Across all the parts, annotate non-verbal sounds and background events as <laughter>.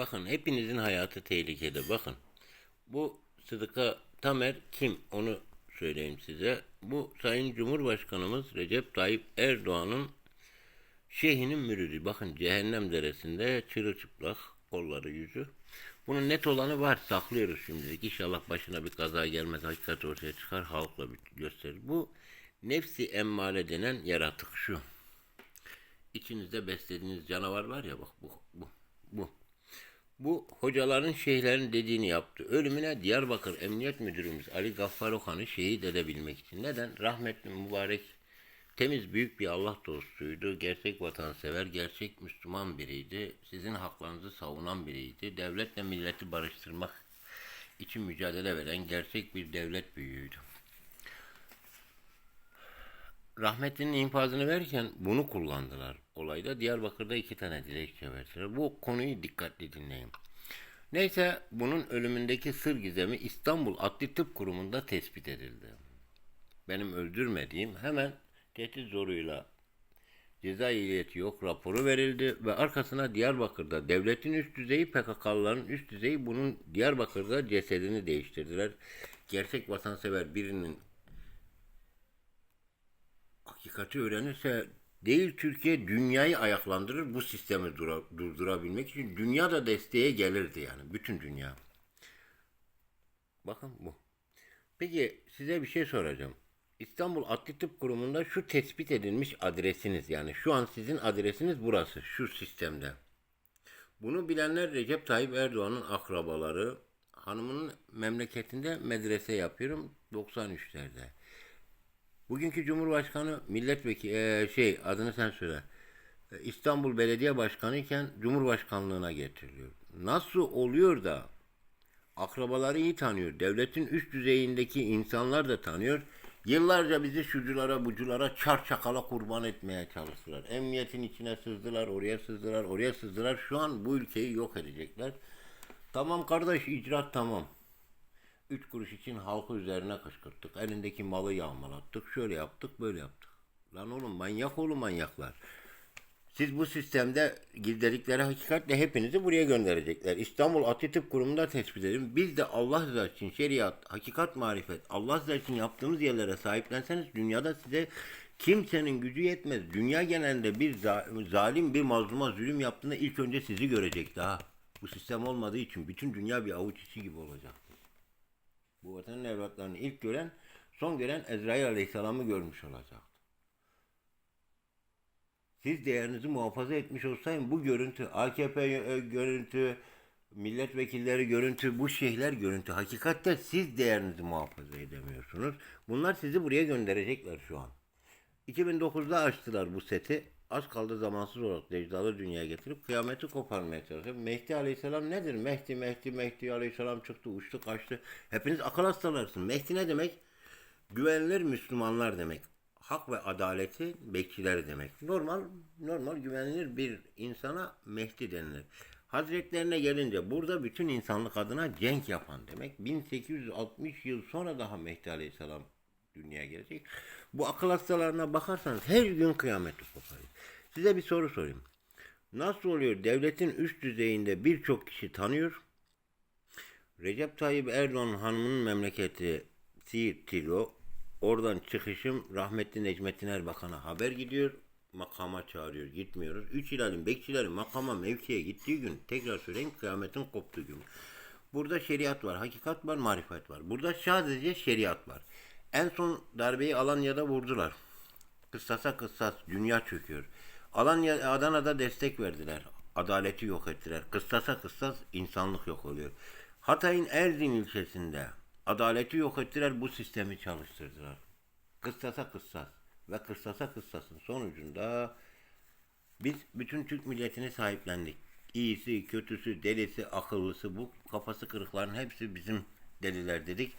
Bakın hepinizin hayatı tehlikede. Bakın. Bu Sıdıka Tamer kim? Onu söyleyeyim size. Bu Sayın Cumhurbaşkanımız Recep Tayyip Erdoğan'ın şeyhinin müridi. Bakın cehennem deresinde çırılçıplak kolları yüzü. Bunun net olanı var. Saklıyoruz şimdilik. İnşallah başına bir kaza gelmez. Hakikat ortaya çıkar. Halkla bir gösterir. Bu nefsi emmare denen yaratık şu. İçinizde beslediğiniz canavar var ya bak bu bu bu. Bu hocaların şeyhlerin dediğini yaptı. Ölümüne Diyarbakır Emniyet Müdürümüz Ali Gaffar Okan'ı şehit edebilmek için. Neden? Rahmetli mübarek temiz büyük bir Allah dostuydu. Gerçek vatansever, gerçek Müslüman biriydi. Sizin haklarınızı savunan biriydi. Devletle milleti barıştırmak için mücadele veren gerçek bir devlet büyüğüydü. Rahmetlinin infazını verirken bunu kullandılar. Olayda Diyarbakır'da iki tane dilekçe verdiler. Bu konuyu dikkatli dinleyin. Neyse bunun ölümündeki sır gizemi İstanbul Adli Tıp Kurumu'nda tespit edildi. Benim öldürmediğim hemen tehdit zoruyla ceza ehliyeti yok raporu verildi ve arkasına Diyarbakır'da devletin üst düzeyi PKK'lıların üst düzeyi bunun Diyarbakır'da cesedini değiştirdiler. Gerçek vatansever birinin hakikati öğrenirse değil Türkiye dünyayı ayaklandırır bu sistemi dura, durdurabilmek için dünya da desteğe gelirdi yani bütün dünya. Bakın bu. Peki size bir şey soracağım. İstanbul Adli Tıp Kurumu'nda şu tespit edilmiş adresiniz yani şu an sizin adresiniz burası şu sistemde. Bunu bilenler Recep Tayyip Erdoğan'ın akrabaları hanımının memleketinde medrese yapıyorum 93'lerde. Bugünkü Cumhurbaşkanı milletvekili e, şey adını sen söyle. E, İstanbul Belediye Başkanı iken Cumhurbaşkanlığına getiriliyor. Nasıl oluyor da akrabaları iyi tanıyor. Devletin üst düzeyindeki insanlar da tanıyor. Yıllarca bizi şuculara buculara çar çakala kurban etmeye çalıştılar. Emniyetin içine sızdılar, oraya sızdılar, oraya sızdılar. Şu an bu ülkeyi yok edecekler. Tamam kardeş icraat tamam. Üç kuruş için halkı üzerine kışkırttık. Elindeki malı yağmalattık. Şöyle yaptık, böyle yaptık. Lan oğlum manyak oğlum manyaklar. Siz bu sistemde girdikleri hakikatle hepinizi buraya gönderecekler. İstanbul Adli Tıp Kurumu'nda tespit edin. Biz de Allah rızası için şeriat, hakikat, marifet, Allah rızası için yaptığımız yerlere sahiplenseniz dünyada size kimsenin gücü yetmez. Dünya genelinde bir za- zalim bir mazluma zulüm yaptığında ilk önce sizi görecek daha. Bu sistem olmadığı için bütün dünya bir avuç içi gibi olacak. Bu vatanın evlatlarını ilk gören, son gören Ezrail Aleyhisselam'ı görmüş olacak. Siz değerinizi muhafaza etmiş olsaydın bu görüntü, AKP e, görüntü, milletvekilleri görüntü, bu şeyhler görüntü. Hakikatte siz değerinizi muhafaza edemiyorsunuz. Bunlar sizi buraya gönderecekler şu an. 2009'da açtılar bu seti. Az kaldı zamansız olarak Necdalı dünyaya getirip kıyameti koparmaya çalışıyor. Mehdi Aleyhisselam nedir? Mehdi, Mehdi, Mehdi Aleyhisselam çıktı, uçtu, kaçtı. Hepiniz akıl hastalarsınız. Mehdi ne demek? Güvenilir Müslümanlar demek. Hak ve adaleti bekçiler demek. Normal, normal güvenilir bir insana Mehdi denilir. Hazretlerine gelince burada bütün insanlık adına cenk yapan demek. 1860 yıl sonra daha Mehdi Aleyhisselam dünyaya gelecek. Bu akıl hastalarına bakarsanız her gün kıyameti koparıyor. Size bir soru sorayım. Nasıl oluyor devletin üst düzeyinde birçok kişi tanıyor. Recep Tayyip Erdoğan hanımının memleketi Siirt Tilo. Oradan çıkışım rahmetli Necmettin Erbakan'a haber gidiyor. Makama çağırıyor gitmiyoruz. Üç hilalin bekçileri makama mevkiye gittiği gün tekrar söyleyeyim kıyametin koptuğu gün. Burada şeriat var, hakikat var, marifet var. Burada sadece şeriat var. En son darbeyi Alanya'da vurdular. Kıssasa kıssas dünya çöküyor. Alanya, Adana'da destek verdiler. Adaleti yok ettiler. Kıssasa kıssas insanlık yok oluyor. Hatay'ın Erzin ilçesinde adaleti yok ettiler. Bu sistemi çalıştırdılar. Kıssasa kıssas ve kıssasa kıssasın sonucunda biz bütün Türk milletini sahiplendik. İyisi, kötüsü, delisi, akıllısı bu kafası kırıkların hepsi bizim deliler dedik.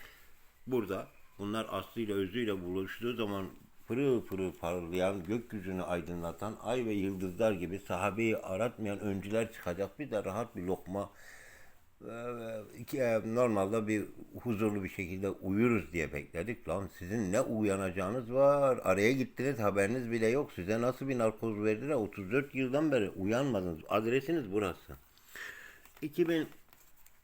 Burada bunlar aslıyla özüyle buluştuğu zaman pırıl pırıl parlayan, gökyüzünü aydınlatan ay ve yıldızlar gibi sahabeyi aratmayan öncüler çıkacak. Bir de rahat bir lokma iki, e, normalde bir huzurlu bir şekilde uyuruz diye bekledik. Lan sizin ne uyanacağınız var. Araya gittiniz haberiniz bile yok. Size nasıl bir narkoz verdiler? 34 yıldan beri uyanmadınız. Adresiniz burası.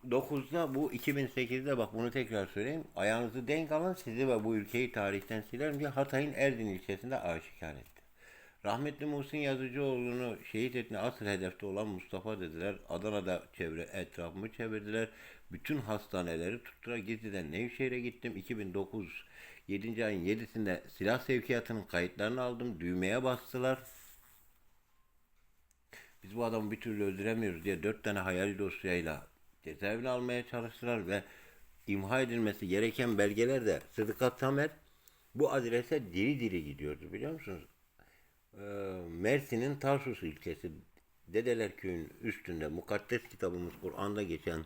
2009'da bu 2008'de bak bunu tekrar söyleyeyim. Ayağınızı denk alın sizi ve bu ülkeyi tarihten silerim diye Hatay'ın Erdin ilçesinde aşikar etti. Rahmetli Muhsin Yazıcıoğlu'nu şehit etme asıl hedefte olan Mustafa dediler. Adana'da çevre etrafımı çevirdiler. Bütün hastaneleri tuttular. Gizli'den Nevşehir'e gittim. 2009 7. ayın 7'sinde silah sevkiyatının kayıtlarını aldım. Düğmeye bastılar. Biz bu adamı bir türlü öldüremiyoruz diye dört tane hayali dosyayla cezaevine almaya çalıştılar ve imha edilmesi gereken belgeler de Sıdıka Tamer bu adrese diri diri gidiyordu biliyor musunuz? Ee, Mersin'in Tarsus ilçesi Dedeler Köyü'nün üstünde mukaddes kitabımız Kur'an'da geçen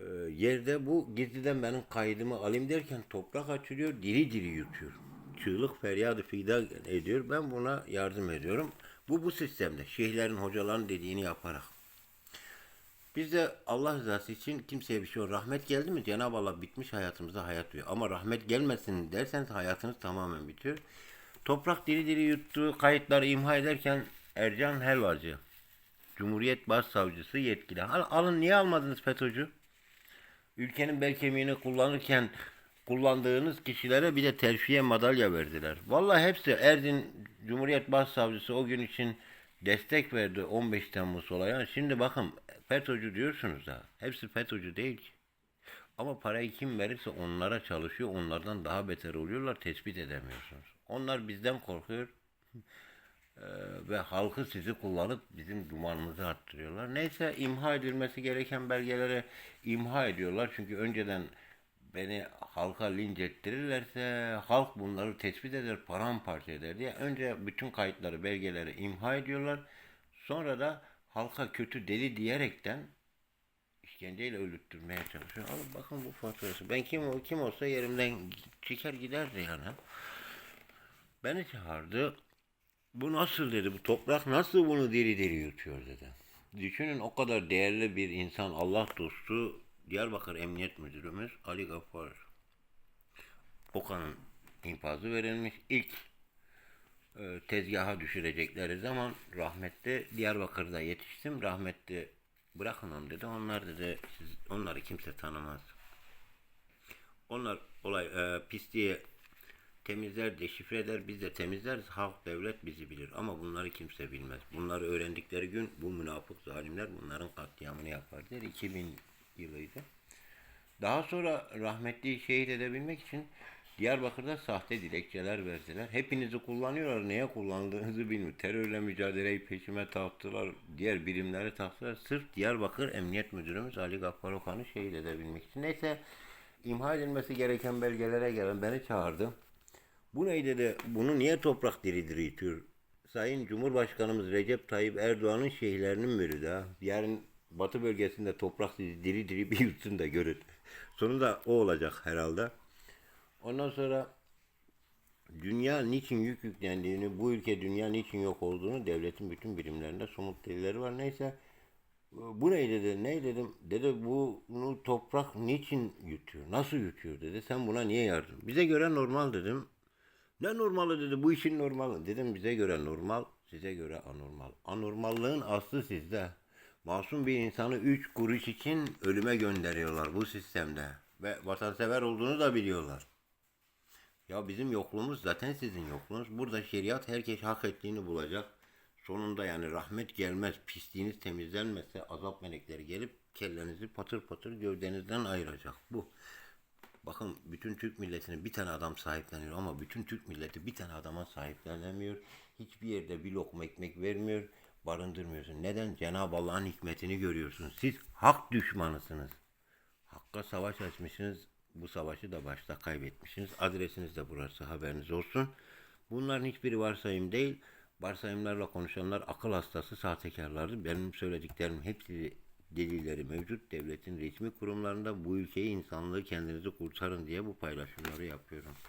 e, yerde bu gizliden benim kaydımı alayım derken toprak açılıyor, diri diri yutuyor. Çığlık feryadı fidan ediyor. Ben buna yardım ediyorum. Bu bu sistemde. Şeyhlerin, hocaların dediğini yaparak. Biz de Allah rızası için kimseye bir şey yok. Rahmet geldi mi Cenab-ı Allah bitmiş hayatımıza hayat veriyor. Ama rahmet gelmesin derseniz hayatınız tamamen bitiyor. Toprak diri diri yuttuğu kayıtları imha ederken Ercan Helvacı, Cumhuriyet Başsavcısı yetkili. Al, alın niye almadınız FETÖ'cü? Ülkenin bel kemiğini kullanırken kullandığınız kişilere bir de terfiye madalya verdiler. Vallahi hepsi Erdin Cumhuriyet Başsavcısı o gün için destek verdi 15 Temmuz olayına. Şimdi bakın FETÖ'cü diyorsunuz da hepsi FETÖ'cü değil ki. Ama parayı kim verirse onlara çalışıyor. Onlardan daha beter oluyorlar. Tespit edemiyorsunuz. Onlar bizden korkuyor. <laughs> Ve halkı sizi kullanıp bizim dumanımızı arttırıyorlar. Neyse imha edilmesi gereken belgeleri imha ediyorlar. Çünkü önceden beni halka linç ettirirlerse halk bunları tespit eder, paramparça eder diye önce bütün kayıtları, belgeleri imha ediyorlar. Sonra da halka kötü deli diyerekten işkenceyle öldürtmeye çalışıyor. Alın bakın bu faturası. Ben kim kim olsa yerimden çeker giderdi yani. Beni çağırdı. Bu nasıl dedi, bu toprak nasıl bunu diri diri yutuyor dedi. Düşünün o kadar değerli bir insan, Allah dostu, Diyarbakır Emniyet Müdürümüz Ali Gaffar. Okan'ın infazı verilmiş. İlk e, tezgaha düşürecekleri zaman rahmetli Diyarbakır'da yetiştim. Rahmetli bırakın onu dedi. Onlar dedi, siz, onları kimse tanımaz. Onlar olay e, pisliği temizler, deşifre eder, biz de temizleriz. Halk, devlet bizi bilir ama bunları kimse bilmez. Bunları öğrendikleri gün bu münafık zalimler bunların katliamını yapar der. 2000 yılıydı. Daha sonra rahmetli şehit edebilmek için Diyarbakır'da sahte dilekçeler verdiler. Hepinizi kullanıyorlar. Neye kullandığınızı bilmiyor. Terörle mücadeleyi peşime taktılar. Diğer birimleri taktılar. Sırf Diyarbakır Emniyet Müdürümüz Ali Gaffar Okan'ı şehit edebilmek için. Neyse imha edilmesi gereken belgelere gelen beni çağırdı. Bu ne dedi? Bunu niye toprak diri diri itiyor? Sayın Cumhurbaşkanımız Recep Tayyip Erdoğan'ın şeyhlerinin müridi ha. Yarın Batı bölgesinde toprak sizi diri diri bir yutsun da görün. Sonunda o olacak herhalde. Ondan sonra dünya niçin yük yüklendiğini, bu ülke dünya niçin yok olduğunu devletin bütün birimlerinde somut delilleri var. Neyse bu ne dedi, ne dedim, dedi bunu toprak niçin yutuyor, nasıl yutuyor dedi, sen buna niye yardım? Bize göre normal dedim. Ne normalı dedi, bu işin normali. Dedim bize göre normal, size göre anormal. Anormallığın aslı sizde. Masum bir insanı üç kuruş için ölüme gönderiyorlar bu sistemde. Ve vatansever olduğunu da biliyorlar. Ya bizim yokluğumuz zaten sizin yokluğunuz. Burada şeriat herkes hak ettiğini bulacak. Sonunda yani rahmet gelmez, pisliğiniz temizlenmezse azap melekleri gelip kellenizi patır patır gövdenizden ayıracak. Bu. Bakın bütün Türk milletini bir tane adam sahipleniyor ama bütün Türk milleti bir tane adama sahiplenemiyor. Hiçbir yerde bir lokma ekmek vermiyor, barındırmıyorsun. Neden? Cenab-ı Allah'ın hikmetini görüyorsunuz. Siz hak düşmanısınız. Hakka savaş açmışsınız. Bu savaşı da başta kaybetmişsiniz. Adresiniz de burası haberiniz olsun. Bunların hiçbiri varsayım değil. Varsayımlarla konuşanlar akıl hastası sahtekarlardır. Benim söylediklerim hepsi delilleri mevcut. Devletin resmi kurumlarında bu ülkeyi insanlığı kendinizi kurtarın diye bu paylaşımları yapıyorum.